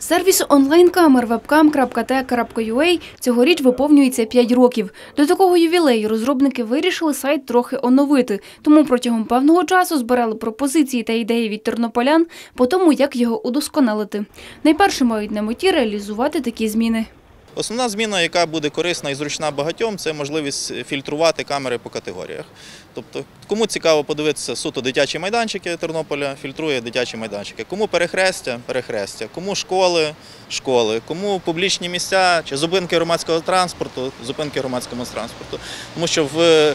Сервіс онлайн-камер webcam.t.ua цьогоріч виповнюється 5 років. До такого ювілею розробники вирішили сайт трохи оновити, тому протягом певного часу збирали пропозиції та ідеї від тернополян по тому, як його удосконалити. Найперше мають на меті реалізувати такі зміни. Основна зміна, яка буде корисна і зручна багатьом, це можливість фільтрувати камери по категоріях. Тобто, кому цікаво подивитися суто дитячі майданчики Тернополя, фільтрує дитячі майданчики. Кому перехрестя перехрестя, кому школи школи, кому публічні місця чи зупинки громадського транспорту, зупинки громадського транспорту. Тому що в, е,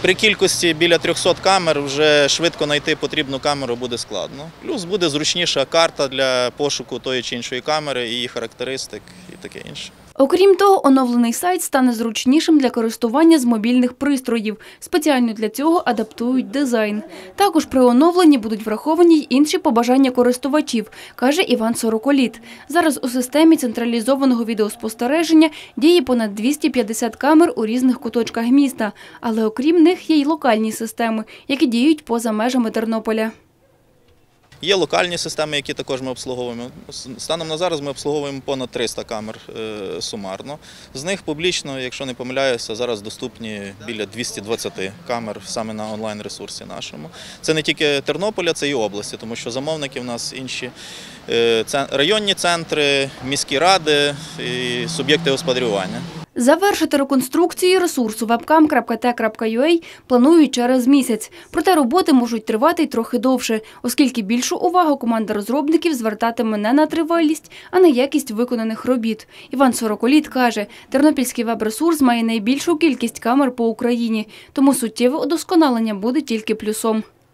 при кількості біля 300 камер вже швидко знайти потрібну камеру буде складно. Плюс буде зручніша карта для пошуку тої чи іншої камери, її характеристик і таке інше. Окрім того, оновлений сайт стане зручнішим для користування з мобільних пристроїв. Спеціально для цього адаптують дизайн. Також при оновленні будуть враховані й інші побажання користувачів, каже Іван Сороколіт. Зараз у системі централізованого відеоспостереження діє понад 250 камер у різних куточках міста, але окрім них є й локальні системи, які діють поза межами Тернополя. Є локальні системи, які також ми обслуговуємо. Станом на зараз ми обслуговуємо понад 300 камер е, сумарно. З них публічно, якщо не помиляюся, зараз доступні біля 220 камер саме на онлайн-ресурсі нашому. Це не тільки Тернополя, це і області, тому що замовники в нас інші е, районні центри, міські ради і суб'єкти господарювання. Завершити реконструкцію ресурсу webcam.t.ua планують через місяць. Проте роботи можуть тривати й трохи довше, оскільки більшу увагу команда розробників звертатиме не на тривалість, а на якість виконаних робіт. Іван Сороколіт каже, тернопільський веб-ресурс має найбільшу кількість камер по Україні, тому суттєве удосконалення буде тільки плюсом.